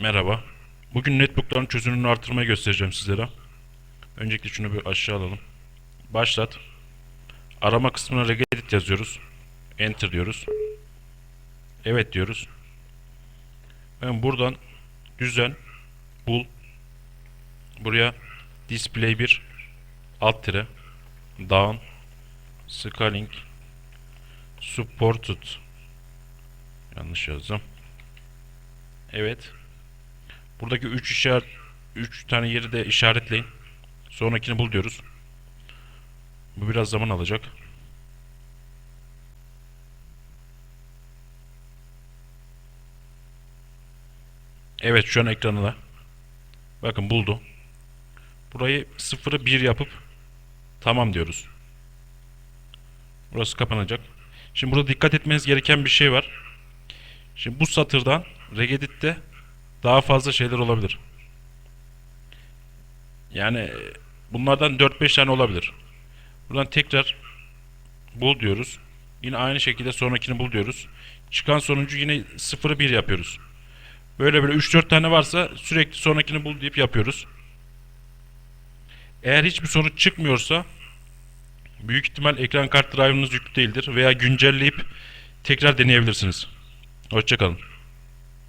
Merhaba. Bugün netbookların çözünürlüğünü artırmayı göstereceğim sizlere. Öncelikle şunu bir aşağı alalım. Başlat. Arama kısmına regedit yazıyoruz. Enter diyoruz. Evet diyoruz. Ben buradan düzen bul. Buraya display 1 alt tire down scaling supported yanlış yazdım. Evet. Buradaki 3 işaret 3 tane yeri de işaretleyin. Sonrakini bul diyoruz. Bu biraz zaman alacak. Evet şu an ekranında. Bakın buldu. Burayı 0'ı 1 yapıp tamam diyoruz. Burası kapanacak. Şimdi burada dikkat etmeniz gereken bir şey var. Şimdi bu satırdan Regedit'te daha fazla şeyler olabilir. Yani e, bunlardan 4-5 tane olabilir. Buradan tekrar bul diyoruz. Yine aynı şekilde sonrakini bul diyoruz. Çıkan sonucu yine 0'ı 1 yapıyoruz. Böyle böyle 3-4 tane varsa sürekli sonrakini bul deyip yapıyoruz. Eğer hiçbir sonuç çıkmıyorsa büyük ihtimal ekran kart drive'ınız yüklü değildir veya güncelleyip tekrar deneyebilirsiniz. Hoşçakalın.